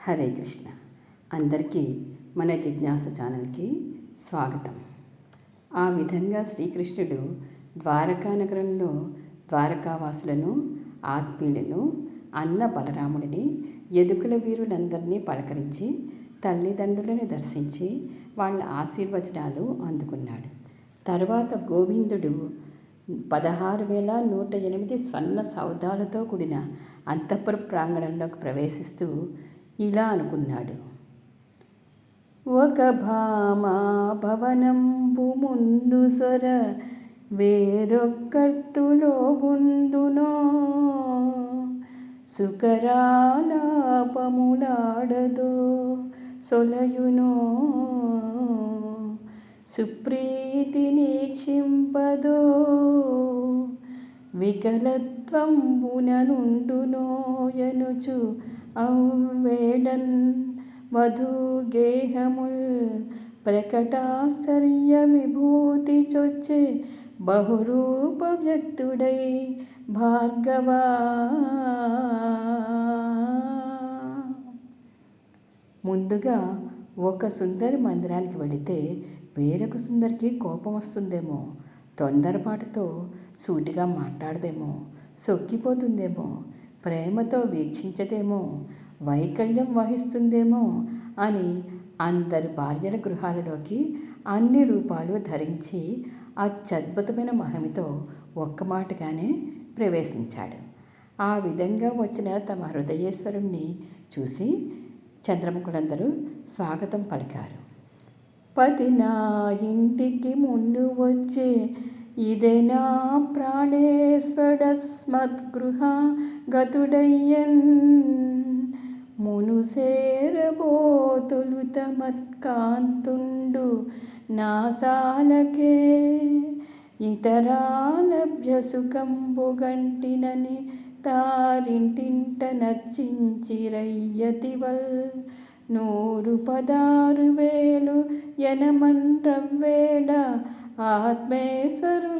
హరే కృష్ణ. అందరికీ మన జిజ్ఞాస ఛానల్కి స్వాగతం. ఆ విధంగా శ్రీకృష్ణుడు ద్వారకా నగరంలో ద్వారకావాసులను ఆత్మీయులను అన్న బలరాముడిని ఎదుకుల వీరులందరినీ పలకరించి తల్లిదండ్రులను దర్శించి వాళ్ళ ఆశీర్వచనాలు అందుకున్నాడు. తర్వాత గోవిందుడు పదహారు వేల నూట ఎనిమిది స్వర్ణ సౌధాలతో కూడిన అంతఃపుర ప్రాంగణంలోకి ప్రవేశిస్తూ ఇలా అనుకున్నాడు. ఒక భామా భవనంబు ముందు సొర వేరొక్కట్టులో గుండునో సుకరాలాపములాడదో సొలయునో. సుప్రీతి నీక్షింపదో వికలత్వంబుననుండునోయనుచు ఔవేడన్ వధూగేహముల్ ప్రకటాశ్చర్య విభూతి చొచ్చే బహురూప వ్యక్తుడై భార్గవా ముందుగా ఒక సుందరి మందిరానికి వెళితే వేరొక సుందరికి కోపం వస్తుందేమో తొందరపాటుతో సూటిగా మాట్లాడదేమో సొక్కిపోతుందేమో ప్రేమతో వీక్షించదేమో వైకల్యం వహిస్తుందేమో అని అందరి భార్యల గృహాలలోకి అన్ని రూపాలు ధరించి అత్యద్భుతమైన మహిమతో ఒక్క మాటగానే ప్రవేశించాడు. ఆ విధంగా వచ్చిన తమ హృదయేశ్వరుణ్ణి చూసి చంద్రముఖులందరూ స్వాగతం పలికారు. పది నా ఇంటికి ముందు వచ్చే ఇదే నా ప్రాణేశ్వరస్మద్గృహ గతుడయ్యన్ మును సేరబోతులు మత్కాంతుండు నాసాలకే ఇతరాలభ్య సుఖంబు తారింటింట నచ్చించిరయ్యతివల్ నూరు పదారు వేలు ఎనమండ్రవ్వేడ ఆత్మేశ్వరు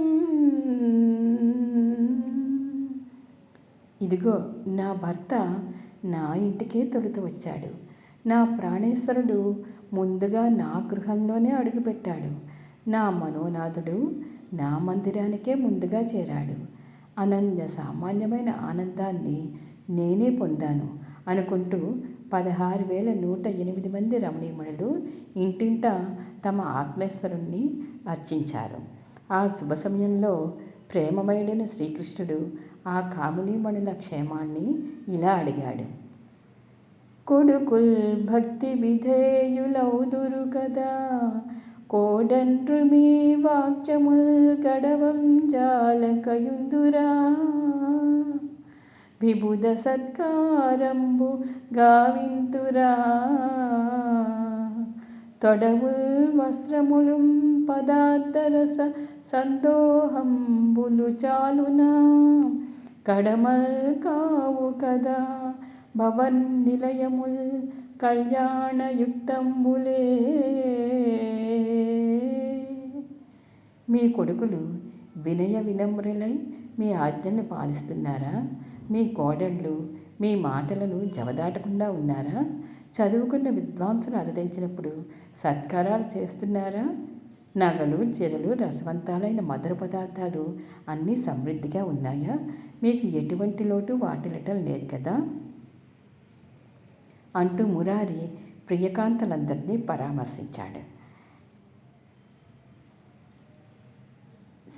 ఇదిగో నా భర్త నా ఇంటికే తొలుత వచ్చాడు. నా ప్రాణేశ్వరుడు ముందుగా నా గృహంలోనే అడుగుపెట్టాడు. నా మనోనాథుడు నా మందిరానికే ముందుగా చేరాడు. అనన్య సామాన్యమైన ఆనందాన్ని నేనే పొందాను అనుకుంటూ పదహారు వేల నూట ఎనిమిది మంది రమణీయమునులు ఇంటింట తమ ఆత్మేశ్వరుణ్ణి అర్చించారు. ఆ శుభ సమయంలో ప్రేమమయుడైన శ్రీకృష్ణుడు ఆ కామినీమణుల క్షేమాన్ని ఇలా అడిగాడు. కొడుకుల్ భక్తి విధేయులౌదురు కదా కోడండ్రు మీ వాక్యముల్ గడవం జాలకయుందురా. విబుధ సత్కారంబు గావింతురా. తొడవుల్ వస్త్రములు పదార్థరస సందోహంబులు చాలునా. కడమల్ కావు కదా. భవన్ నిలయముల్ కళ్యాణయుక్తంబులే. మీ కొడుకులు వినయ వినమ్రులై మీ ఆజ్ఞను పాలిస్తున్నారా? మీ కోడళ్ళు మీ మాటలను జవదాటకుండా ఉన్నారా? చదువుకున్న విద్వాంసులు అరదించినప్పుడు సత్కారాలు చేస్తున్నారా? నగలు చెరలు రసవంతాలైన మధుర పదార్థాలు అన్నీ సమృద్ధిగా ఉన్నాయా? మీకు ఎటువంటి లోటు? వాటిలటం లేదు కదా. అంటూ మురారి ప్రియకాంతలందరినీ పరామర్శించాడు.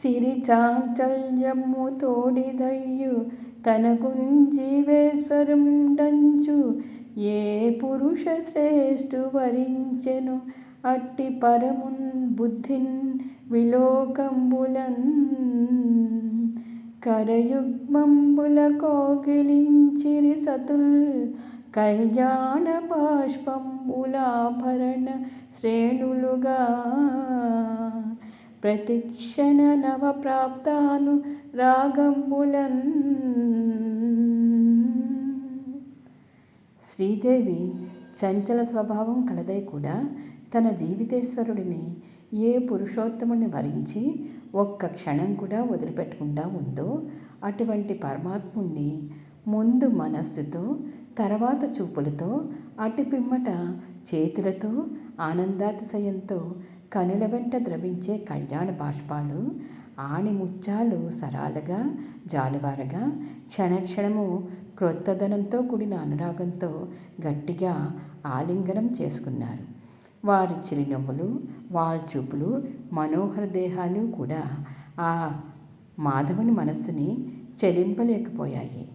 సిరి చాంచల్యము తోడిదయ్యు తనకుంజీవేశ్వరం డంచు ఏ పురుష శ్రేష్ఠు వరించెను? అట్టి పరమున్ బుద్ధిన్ విలోకంబులన్ కరయుగ్మంబుల కోకిలించిరి సతుల్. కళ్యాణ బాష్పంబులాభరణ శ్రేణులుగా. ప్రతిక్షణ నవ ప్రాప్తాను రాగంబులన్. శ్రీదేవి చంచల స్వభావం కలదై కూడా తన జీవితేశ్వరుడిని ఏ పురుషోత్తముని వరించి ఒక్క క్షణం కూడా వదిలిపెట్టకుండా ఉందో అటువంటి పరమాత్ముణ్ణి ముందు మనస్సుతో తర్వాత చూపులతో అటు పిమ్మట చేతులతో ఆనందాతిశయంతో కనుల వెంట ద్రవించే కళ్యాణ బాష్పాలు ఆణిముత్యాలు సరాలుగా జాలువారగా క్షణక్షణము క్రొత్తదనంతో కూడిన అనురాగంతో గట్టిగా ఆలింగనం చేసుకున్నారు. వారి చిరునవ్వులు వారి చూపులు మనోహర దేహాలు కూడా ఆ మాధవుని మనస్సుని చెలింపలేకపోయాయి.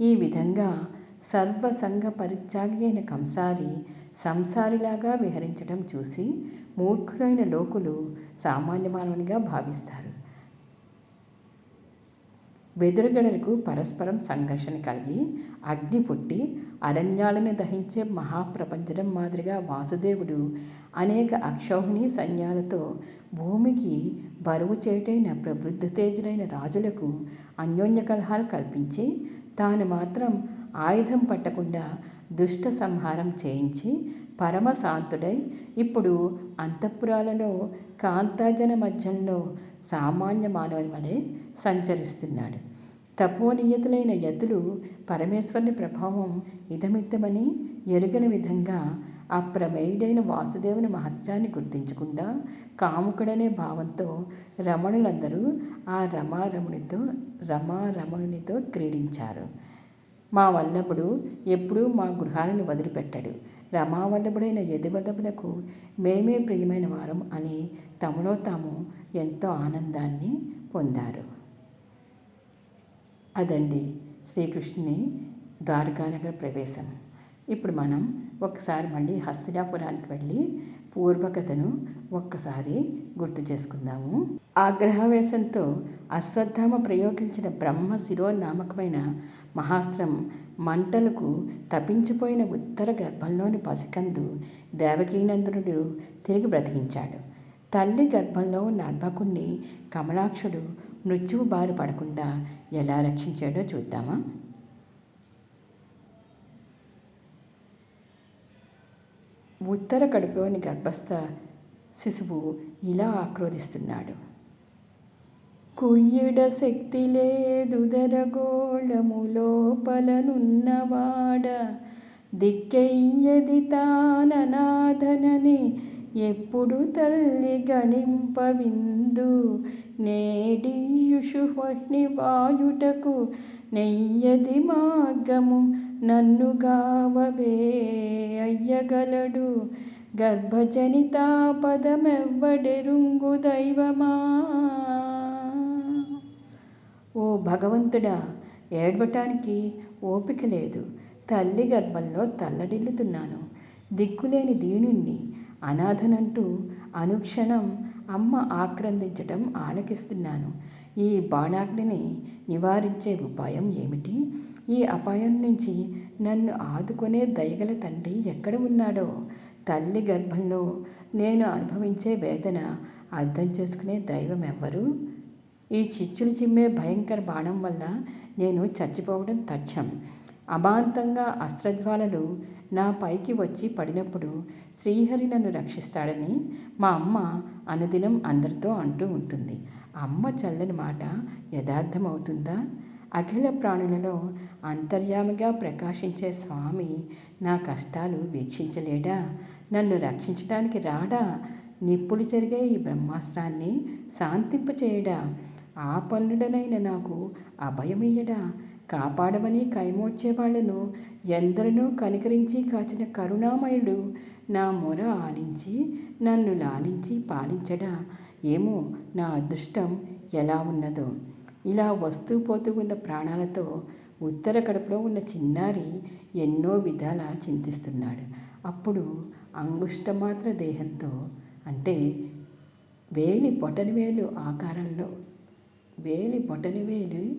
ఈ విధంగా సర్వసంగ పరిత్యాగి అయిన కంసారి సంసారిలాగా విహరించడం చూసి మూర్ఖులైన లోకులు సామాన్య మానవునిగా భావిస్తారు. వెదురుగడలకు పరస్పరం సంఘర్షణ కలిగి అగ్ని పుట్టి అరణ్యాలను దహించే మహాప్రపంచం మాదిరిగా వాసుదేవుడు అనేక అక్షౌహిణి సైన్యాలతో భూమికి బరువు చేటైన ప్రబుద్ధ తేజులైన రాజులకు అన్యోన్య కలహాలు కల్పించి తాను మాత్రం ఆయుధం పట్టకుండా దుష్ట సంహారం చేయించి పరమశాంతుడై ఇప్పుడు అంతఃపురాలలో కాంతాజన మధ్యంలో సామాన్య మానవుని వలె సంచరిస్తున్నాడు. తపోనియతులైన యతులు పరమేశ్వరుని ప్రభావం ఇదమిద్దమని ఎరుగని విధంగా అప్రమేయుడైన వాసుదేవుని మహత్యాన్ని గుర్తించకుండా కాముకుడనే భావంతో రమణులందరూ ఆ రమారమునితో రమారమణునితో క్రీడించారు. మా వల్లభుడు ఎప్పుడూ మా గృహాలను వదిలిపెట్టాడు. రమావల్లభుడైన యదువల్లభులకు మేమే ప్రియమైన వారం అని తమలో తాము ఎంతో ఆనందాన్ని పొందారు. అదండి శ్రీకృష్ణుని ద్వారకానగర ప్రవేశం. ఇప్పుడు మనం ఒకసారి మళ్ళీ హస్తినాపురానికి వెళ్ళి పూర్వకథను ఒక్కసారి గుర్తు చేసుకుందాము. ఆగ్రహవేశంతో అశ్వత్థామ ప్రయోగించిన బ్రహ్మ శిరోనామకమైన మహాస్త్రం మంటలకు తప్పించిపోయిన ఉత్తర గర్భంలోని పసికందు దేవకీనందనుడు తిరిగి బ్రతికించాడు. తల్లి గర్భంలో ఉన్న అర్భకుణ్ణి కమలాక్షుడు మృత్యువు బారి పడకుండా ఎలా రక్షించాడో చూద్దామా? ఉత్తర కడుపులోని గర్భస్థ శిశువు ఇలా ఆక్రోధిస్తున్నాడు. కుయ్యడ శక్తి లేదుదరగోళము లోపలనున్నవాడ. దిక్కెయ్యది తాననాథనని ఎప్పుడు తల్లి గణింపవిందు. నేడియుషు వాయుటకు నెయ్యది మార్గము నన్ను గావవే అయ్యగలడు. గర్భజనితాపదమెవ్వడెరుంగు దైవమా? ఓ భగవంతుడా ఏడవటానికి ఓపిక లేదు. తల్లి గర్భంలో తల్లడిల్లుతున్నాను. దిక్కులేని దీనుణ్ణి అనాథనంటూ అనుక్షణం అమ్మ ఆక్రందించటం ఆలకిస్తున్నాను. ఈ బాణాగ్నిని నివారించే ఉపాయం ఏమిటి? ఈ అపాయం నుంచి నన్ను ఆదుకునే దయగల తండ్రి ఎక్కడ ఉన్నాడో? తల్లి గర్భంలో నేను అనుభవించే వేదన అర్థం చేసుకునే దైవం ఎవ్వరు ఈ చిచ్చులు చిమ్మే భయంకర బాణం వల్ల నేను చచ్చిపోవడం తథ్యం. అమాంతంగా అస్త్రజ్వాలలు నా పైకి వచ్చి పడినప్పుడు శ్రీహరి నన్ను రక్షిస్తాడని మా అమ్మ అనుదినం అందరితో అంటూ ఉంటుంది. అమ్మ చల్లని మాట యథార్థమవుతుందా? అఖిల ప్రాణులలో అంతర్యామిగా ప్రకాశించే స్వామి నా కష్టాలు వీక్షించలేడా? నన్ను రక్షించడానికి రాడా? నిప్పులు జరిగే ఈ బ్రహ్మాస్త్రాన్ని శాంతింపచేయడా? ఆ పన్నుడనైన నాకు అభయమియ్యడా? కాపాడమని కైమోడ్చేవాళ్ళను ఎందరినో కనికరించి కాచిన కరుణామయుడు నా మొర ఆలించి నన్ను లాలించి పాలించడా? ఏమో నా అదృష్టం ఎలా ఉన్నదో. ఇలా వస్తూ పోతూ ఉన్న ప్రాణాలతో ఉత్తర కడుపులో ఉన్న చిన్నారి ఎన్నో విధాల చింతిస్తున్నాడు. అప్పుడు అంగుష్టమాత్ర దేహంతో అంటే వేలి బొటనివేలు ఆకారంలో వేలి బొటనివేలు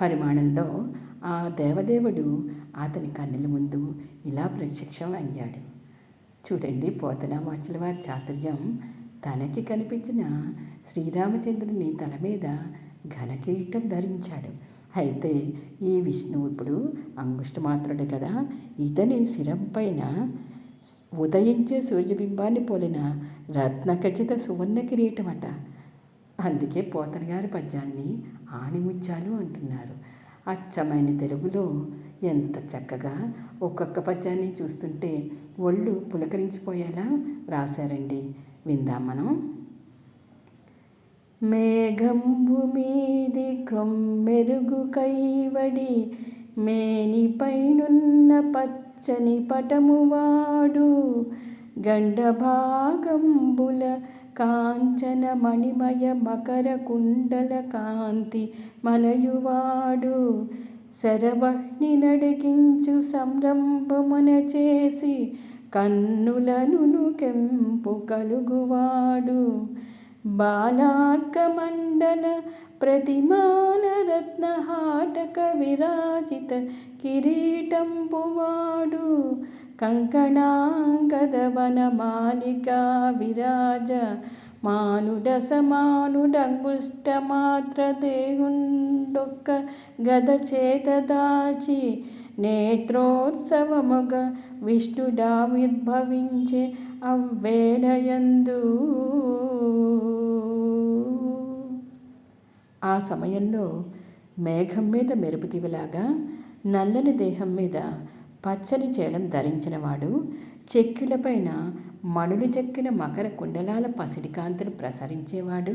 పరిమాణంలో ఆ దేవదేవుడు అతని కన్నుల ముందు ఇలా ప్రత్యక్షం అయ్యాడు. చూడండి పోతనామాచుల వారి చాతుర్యం. తనకి కనిపించిన శ్రీరామచంద్రుని తల మీద ఘనకిరీటం ధరించాడు. అయితే ఈ విష్ణువు ఇప్పుడు అంగుష్టమాత్రుడు కదా. ఇతని శిరం పైన ఉదయించే సూర్యబింబాన్ని పోలిన రత్నఖచిత సువర్ణ కిరీటం అట అందుకే పోతన గారి పద్యాన్ని ఆణిముత్యాలు అంటున్నారు. అచ్చమైన తెలుగులో ఎంత చక్కగా ఒక్కొక్క పద్యాన్ని చూస్తుంటే ఒళ్ళు పులకరించిపోయేలా రాశారండి. విందాం మనం. మేఘంబు మీది క్రొమ్మెరుగు కైవడి మేనిపైనున్న పచ్చని పటమువాడు గండభాగంబుల కాంచన మణిమయ మకర కుండల కాంతి మలయువాడు. శరవహ్ని నడిగించు సంరంభమున చేసి కన్నులను కెంపు కలుగువాడు. బాలార్కమండల ప్రతిమాన రత్నహాటక విరాజిత కిరీటంపువాడు కంకణాంగదవన మాలికా విరాజ మానుడ సమానుడంగుష్ట మాత్ర దేవుండొక్క గద చేత దాచి నేత్రోత్సవముగ విష్ణుడావిర్భవించే అవ్వేళయందు ఆ సమయంలో మేఘం మీద మెరుపుతివిలాగా నల్లని దేహం మీద పచ్చని చేలం ధరించినవాడు చెక్కిలపైన మణులు చెక్కిన మకర కుండలాల పసిడి కాంతిని ప్రసరించేవాడు.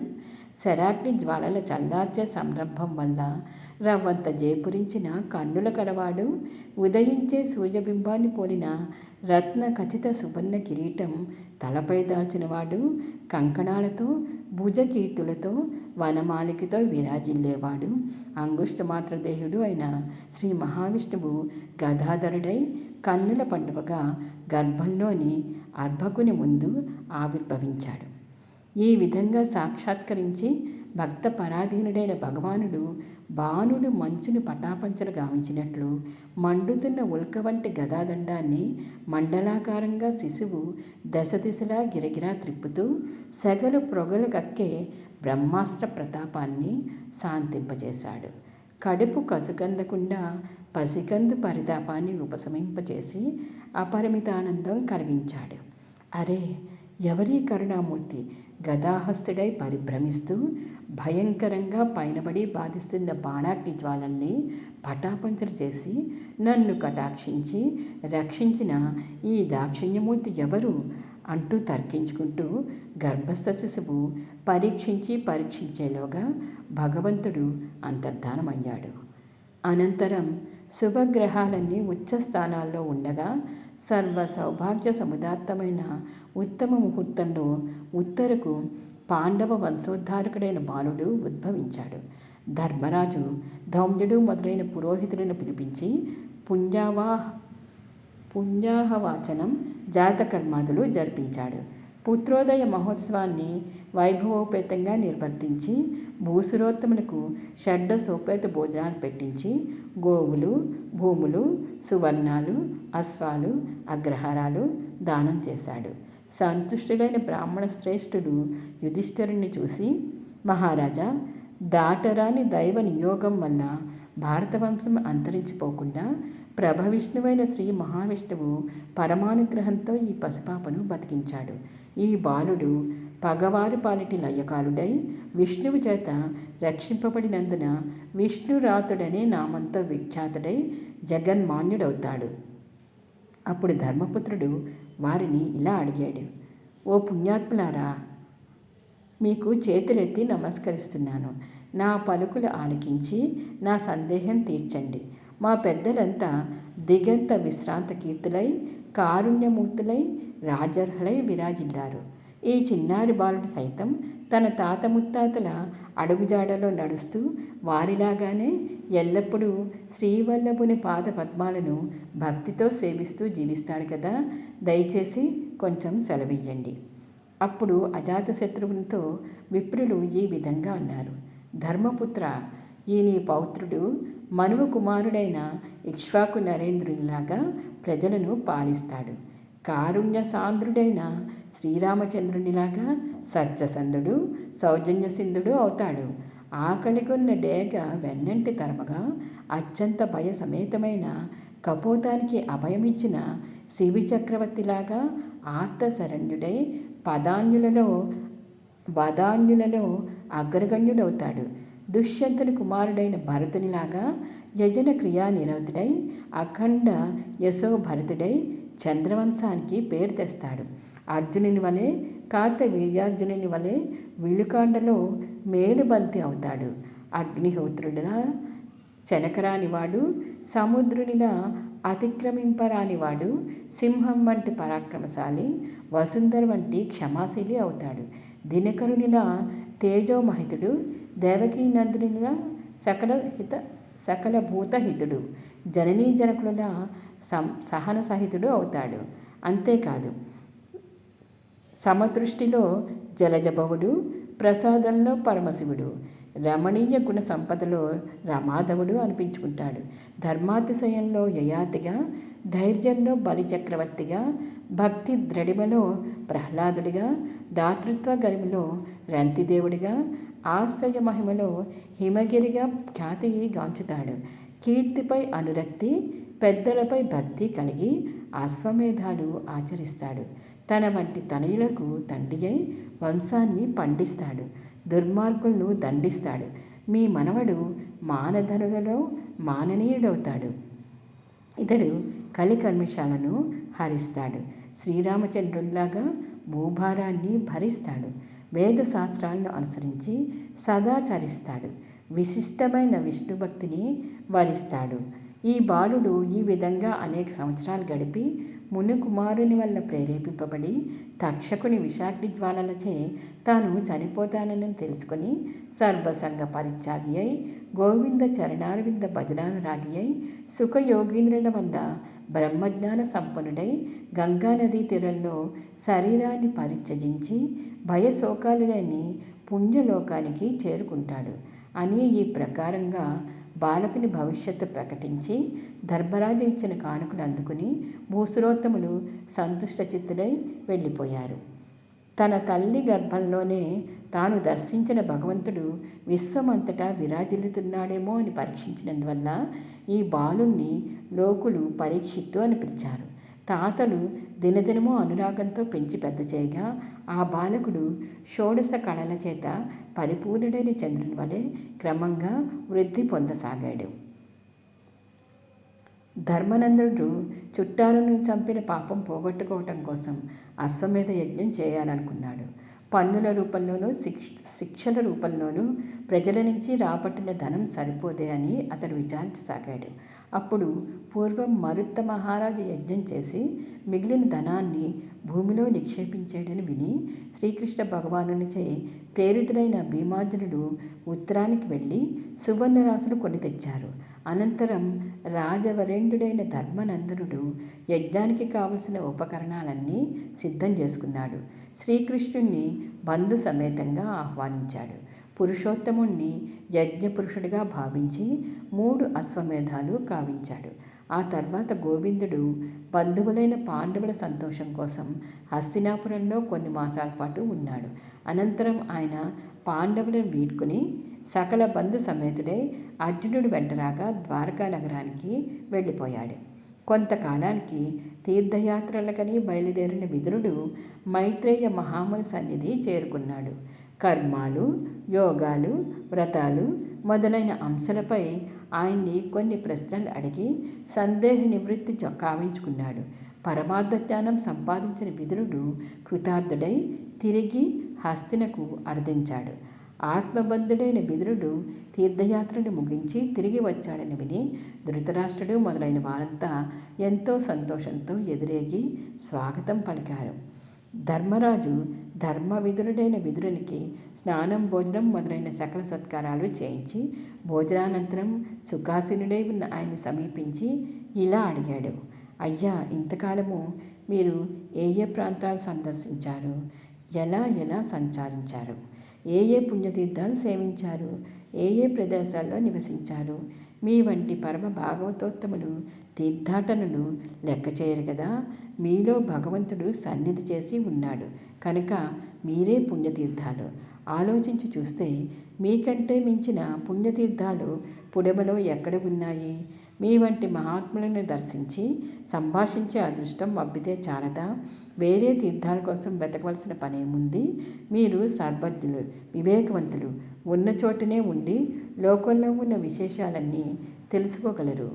శరాగ్ని జ్వాలల చల్లార్చే సంరంభం వల్ల రవ్వంత జేపురించిన కన్నుల కలవాడు. ఉదయించే సూర్యబింబాన్ని పోలిన రత్న ఖచ్చిత సువర్ణ కిరీటం తలపై దాల్చినవాడు. కంకణాలతో భుజకీర్తులతో వనమాలికతో విరాజిల్లేవాడు. అంగుష్టమాత్రదేహుడు అయిన శ్రీ మహావిష్ణువు గదాధరుడై కన్నుల పండుగగా గర్భంలోని అర్భకుని ముందు ఆవిర్భవించాడు. ఈ విధంగా సాక్షాత్కరించి భక్త పరాధీనుడైన భగవానుడు బాణుడు మంచును పటాపంచలు గావించినట్లు మండుతున్న ఉల్క వంటి గదాదండాన్ని మండలాకారంగా శిశువు దశ దిశలా గిరగిరా త్రిప్పుతూ సెగలు ప్రొగలు కక్కే బ్రహ్మాస్త్ర ప్రతాపాన్ని శాంతింపజేశాడు. కడుపు కసుగందకుండా పసికందు పరితాపాన్ని ఉపశమింపజేసి అపరిమిత ఆనందం కలిగించాడు. అరే ఎవరి కరుణామూర్తి? గదాహస్తుడై పరిభ్రమిస్తూ భయంకరంగా పైనబడి బాధిస్తున్న బాణాగ్ని జ్వాలల్ని పటాపంచలు చేసి నన్ను కటాక్షించి రక్షించిన ఈ దాక్షిణ్యమూర్తి ఎవరు? అంటూ తర్కించుకుంటూ గర్భస్థ శిశువు పరీక్షించి పరీక్షించేలోగా భగవంతుడు అంతర్ధానమయ్యాడు. అనంతరం శుభగ్రహాలన్నీ ఉచ్చ స్థానాల్లో ఉండగా సర్వ సౌభాగ్య సముదాత్తమైన ఉత్తమ ముహూర్తంలో ఉత్తరకు పాండవ వంశోద్ధారకుడైన బాలుడు ఉద్భవించాడు. ధర్మరాజు ధౌమ్యుడు మొదలైన పురోహితులను పిలిపించి పుంజావా పుంజాహవాచనం జాతకర్మాదులు జరిపించాడు. పుత్రోదయ మహోత్సవాన్ని వైభవోపేతంగా నిర్వర్తించి భూసురోత్తములకు షడ్డ సోపేత భోజనాలు పెట్టించి గోవులు భూములు సువర్ణాలు అశ్వాలు అగ్రహారాలు దానం చేశాడు. సంతుష్టుడైన బ్రాహ్మణ శ్రేష్ఠుడు యుధిష్ఠరుణ్ణి చూసి మహారాజా దాటరాని దైవ నియోగం వల్ల భారతవంశం అంతరించిపోకుండా ప్రభవిష్ణువైన శ్రీ మహావిష్ణువు పరమానుగ్రహంతో ఈ పసిపాపను బతికించాడు. ఈ బాలుడు పగవారు పాలిటి లయకాలుడై విష్ణువు చేత రక్షింపబడినందున విష్ణురాతుడనే నామంతో విఖ్యాతుడై జగన్మాన్యుడవుతాడు. అప్పుడు ధర్మపుత్రుడు వారిని ఇలా అడిగాడు ఓ పుణ్యాత్ములారా మీకు చేతులెత్తి నమస్కరిస్తున్నాను. నా పలుకులు ఆలకించి నా సందేహం తీర్చండి. మా పెద్దలంతా దిగంత విశ్రాంత కీర్తులై కారుణ్యమూర్తులై రాజర్హులై విరాజిల్లారు. ఈ చిన్నారి బాలుడు సైతం తన తాత ముత్తాతల అడుగుజాడలో నడుస్తూ వారిలాగానే ఎల్లప్పుడూ శ్రీవల్లభుని పాద పద్మాలను భక్తితో సేవిస్తూ జీవిస్తాడు కదా. దయచేసి కొంచెం సెలవియ్యండి. అప్పుడు అజాతశత్రువునితో విప్రులు ఈ విధంగా అన్నారు. ధర్మపుత్ర ఈ నీ పౌత్రుడు మనువ కుమారుడైన ఇక్ష్వాకు నరేంద్రునిలాగా ప్రజలను పాలిస్తాడు. కారుణ్య సాంద్రుడైన శ్రీరామచంద్రునిలాగా సత్యసంధుడు సౌజన్యసింధుడు అవుతాడు. ఆకలికొన్న డేగ వెన్నంటి తరమగా అత్యంత భయ సమేతమైన కపోతానికి అభయమిచ్చిన శివి చక్రవర్తిలాగా ఆర్తశరణ్యుడై పదాన్యులలో వదాన్యులలో అగ్రగణ్యుడవుతాడు. దుష్యంతుని కుమారుడైన భరతునిలాగా యజన క్రియా నిరతుడై అఖండ యశోభరతుడై చంద్రవంశానికి పేరు తెస్తాడు. అర్జునుని వలె కార్తవీర్యార్జునుని వలె విలుకాండలో మేలుబంతి అవుతాడు. అగ్నిహోత్రుడిలా చెనకరానివాడు సముద్రునిలా అతిక్రమింపరానివాడు సింహం వంటి పరాక్రమశాలి వసుంధర వంటి క్షమాశీలి అవుతాడు. దినకరునిలా తేజోమహితుడు దేవకీనందునిలా సకల హిత సకల భూతహితుడు జననీ జనకులలా సహన సహితుడు అవుతాడు. అంతేకాదు సమదృష్టిలో జలజభవుడు ప్రసాదంలో పరమశివుడు రమణీయ గుణ సంపదలో రమాధవుడు అనిపించుకుంటాడు. ధర్మాతిశయంలో యయాతిగా ధైర్యంలో బలిచక్రవర్తిగా భక్తి ద్రడిమలో ప్రహ్లాదుడిగా దాతృత్వ గరిమలో రంతిదేవుడిగా ఆశ్రయ మహిమలో హిమగిరిగా ఖ్యాతి గాంచుతాడు కీర్తిపై అనురక్తి పెద్దలపై భక్తి కలిగి అశ్వమేధాలు ఆచరిస్తాడు. తన వంటి తనయులకు తండ్రి అయి వంశాన్ని పండిస్తాడు. దుర్మార్గులను దండిస్తాడు. మీ మనవడు మానధనులలో మాననీయుడవుతాడు. ఇతడు కలికల్మిషాలను హరిస్తాడు. శ్రీరామచంద్రుల్లాగా భూభారాన్ని భరిస్తాడు. వేద శాస్త్రాలను అనుసరించి సదాచరిస్తాడు. విశిష్టమైన విష్ణు భక్తిని వరిస్తాడు. ఈ బాలుడు ఈ విధంగా అనేక సంవత్సరాలు గడిపి ముని కుమారుని వల్ల ప్రేరేపింపబడి తక్షకుని విషాగ్ని జ్వాలలచే తాను చనిపోతానని తెలుసుకొని సర్వసంగ పరిత్యాగి అయి గోవింద చరణారవింద భజనానురాగి అయి సుఖయోగీంద్రుల వల్ల బ్రహ్మజ్ఞాన సంపన్నుడై గంగానదీ తీరంలో శరీరాన్ని పరిత్యజించి భయశోకాలు లేని పుణ్యలోకానికి చేరుకుంటాడు. అని ఈ ప్రకారంగా బాలకుని భవిష్యత్తు ప్రకటించి ధర్మరాజు ఇచ్చిన కానుకలు అందుకుని భూసురోత్తములు సంతుష్ట చిత్తులై వెళ్ళిపోయారు. తన తల్లి గర్భంలోనే తాను దర్శించిన భగవంతుడు విశ్వమంతటా విరాజిల్లుతున్నాడేమో అని పరీక్షించినందువల్ల ఈ బాలుణ్ణి లోకులు పరీక్షిత్తు అని పిలిచారు. తాతలు దినదినమో అనురాగంతో పెంచి పెద్ద చేయగా ఆ బాలకుడు షోడశ కళల చేత పరిపూర్ణుడైన చంద్రుని వలె క్రమంగా వృద్ధి పొందసాగాడు. ధర్మనందుడు చుట్టాలను చంపిన పాపం పోగొట్టుకోవటం కోసం అశ్వమేధ యజ్ఞం చేయాలనుకున్నాడు. పన్నుల రూపంలోనూ శిక్ష శిక్షల రూపంలోనూ ప్రజల నుంచి రాబట్టిన ధనం సరిపోదే అని అతడు విచారించసాగాడు. అప్పుడు పూర్వం మరుత్త మహారాజు యజ్ఞం చేసి మిగిలిన ధనాన్ని భూమిలో నిక్షేపించాడని విని శ్రీకృష్ణ భగవానునిచే ప్రేరితుడైన భీమార్జునుడు ఉత్తరానికి వెళ్ళి సువర్ణరాశులు కొని తెచ్చారు. అనంతరం రాజవరేంద్రుడైన ధర్మనందనుడు యజ్ఞానికి కావలసిన ఉపకరణాలన్నీ సిద్ధం చేసుకున్నాడు. శ్రీకృష్ణుణ్ణి బంధు సమేతంగా ఆహ్వానించాడు. పురుషోత్తముణ్ణి యజ్ఞపురుషుడిగా భావించి మూడు అశ్వమేధాలు కావించాడు. ఆ తర్వాత గోవిందుడు బంధువులైన పాండవుల సంతోషం కోసం హస్తినాపురంలో కొన్ని మాసాల పాటు ఉన్నాడు. అనంతరం ఆయన పాండవులను వీడ్కొని సకల బంధు సమేతుడై అర్జునుడు వెంటరాగా ద్వారకా నగరానికి వెళ్ళిపోయాడు. కొంతకాలానికి తీర్థయాత్రలకని బయలుదేరిన విదురుడు మైత్రేయ మహాముని సన్నిధి చేరుకున్నాడు. కర్మాలు యోగాలు వ్రతాలు మొదలైన అంశాలపై ఆయన్ని కొన్ని ప్రశ్నలు అడిగి సందేహ నివృత్తి కావించుకున్నాడు. పరమార్థ జ్ఞానం సంపాదించిన విదురుడు కృతార్థుడై తిరిగి హస్తినకు అర్థించాడు. ఆత్మబంధుడైన బిదురుడు తీర్థయాత్రను ముగించి తిరిగి వచ్చాడని విని ధృతరాష్ట్రుడు మొదలైన వారంతా ఎంతో సంతోషంతో ఎదురేగి స్వాగతం పలికారు. ధర్మరాజు ధర్మ విదురుడైన విదురునికి స్నానం భోజనం మొదలైన సకల సత్కారాలు చేయించి భోజనానంతరం సుఖాసీనుడై ఉన్న ఆయన సమీపించి ఇలా అడిగాడు. అయ్యా ఇంతకాలము మీరు ఏ ఏ ప్రాంతాలు సందర్శించారు? ఎలా ఎలా సంచారించారు? ఏ ఏ పుణ్యతీర్థాలు సేవించారు? ఏ ఏ ప్రదేశాల్లో నివసించారు? మీ వంటి పరమ భాగవతోత్తములు తీర్థాటనలు లెక్క చేయరు కదా? మీలో భగవంతుడు సన్నిధి చేసి ఉన్నాడు. కనుక మీరే పుణ్యతీర్థాలు. ఆలోచించి చూస్తే మీకంటే మించిన పుణ్యతీర్థాలు పుడమలో ఎక్కడ ఉన్నాయి? మీ వంటి మహాత్ములను దర్శించి సంభాషించే అదృష్టం మబ్బితే చాలదా? వేరే తీర్థాల కోసం వెతకవలసిన పనేముంది? మీరు సర్వజ్ఞులు వివేకవంతులు ఉన్న చోటనే ఉండి లోకంలో ఉన్న విశేషాలన్నీ తెలుసుకోగలరు.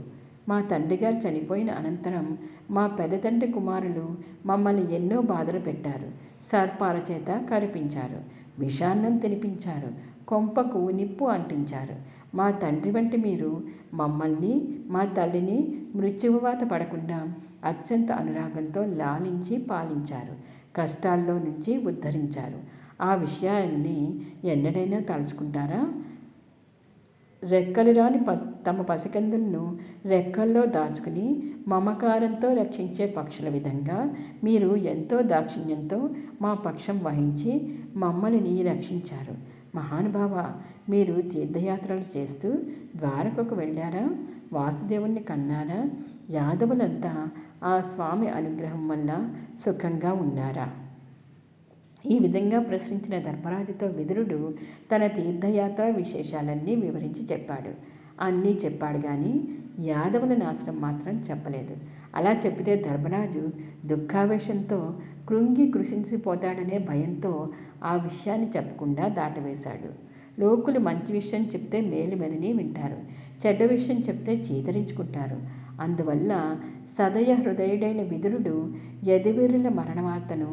మా తండ్రి గారు చనిపోయిన అనంతరం మా పెద్దతండ్రి కుమారులు మమ్మల్ని ఎన్నో బాధలు పెట్టారు. సర్పాల చేత కరిపించారు. విషాన్నం తినిపించారు. కొంపకు నిప్పు అంటించారు. మా తండ్రి వంటి మీరు మమ్మల్ని మా తల్లిని మృత్యువాత పడకుండా అత్యంత అనురాగంతో లాలించి పాలించారు. కష్టాల్లో నుంచి ఉద్ధరించారు. ఆ విషయాన్ని ఎన్నడైనా తలుచుకుంటారా? రెక్కలు రాని ప తమ పసికందులను రెక్కల్లో దాచుకుని మమకారంతో రక్షించే పక్షుల విధంగా మీరు ఎంతో దాక్షిణ్యంతో మా పక్షం వహించి మమ్మల్ని రక్షించారు. మహానుభావ మీరు తీర్థయాత్రలు చేస్తూ ద్వారకకు వెళ్ళారా? వాసుదేవుణ్ణి కన్నారా? యాదవులంతా ఆ స్వామి అనుగ్రహం వల్ల సుఖంగా ఉన్నారా? ఈ విధంగా ప్రశ్నించిన ధర్మరాజుతో విదురుడు తన తీర్థయాత్ర విశేషాలన్నీ వివరించి చెప్పాడు. అన్నీ చెప్పాడు కానీ యాదవుల నాశనం మాత్రం చెప్పలేదు. అలా చెప్పితే ధర్మరాజు దుఃఖావేశంతో కృంగి కృషించిపోతాడనే భయంతో ఆ విషయాన్ని చెప్పకుండా దాటవేశాడు. లోకులు మంచి విషయం చెప్తే మేలుమెలని వింటారు. చెడ్డ విషయం చెప్తే చీదరించుకుంటారు. అందువల్ల సదయ హృదయుడైన విదురుడు యదువీరుల మరణవార్తను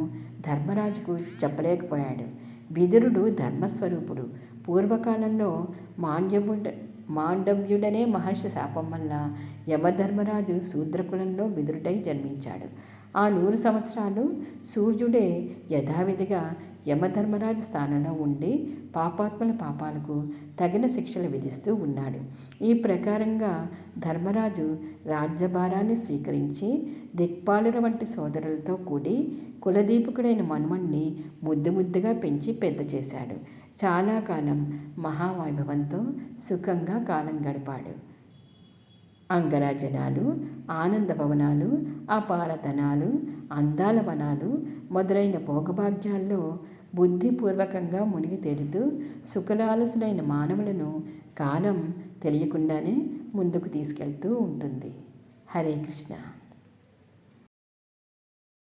ధర్మరాజుకు చెప్పలేకపోయాడు. విదురుడు ధర్మస్వరూపుడు. పూర్వకాలంలో మాండ్యముడ మాండవ్యుడనే మహర్షి శాపం వల్ల యమధర్మరాజు శూద్రకులంలో విదురుడై జన్మించాడు. ఆ నూరు సంవత్సరాలు సూర్యుడే యథావిధిగా యమధర్మరాజు స్థానంలో ఉండి పాపాత్మల పాపాలకు తగిన శిక్షలు విధిస్తూ ఉన్నాడు. ఈ ప్రకారంగా ధర్మరాజు రాజ్యభారాన్ని స్వీకరించి దిక్పాలుర వంటి సోదరులతో కూడి కులదీపకుడైన మనుమణ్ణి ముద్దు ముద్దుగా పెంచి పెద్ద చేశాడు. చాలా కాలం మహావైభవంతో సుఖంగా కాలం గడిపాడు. అంగరాజనాలు ఆనంద భవనాలు అపారధనాలు అందాల వనాలు మొదలైన భోగభాగ్యాల్లో బుద్ధిపూర్వకంగా మునిగి తేలుతూ సుఖలాలసులైన మానవులను కాలం తెలియకుండానే ముందుకు తీసుకెళ్తూ ఉంటుంది. హరే కృష్ణ.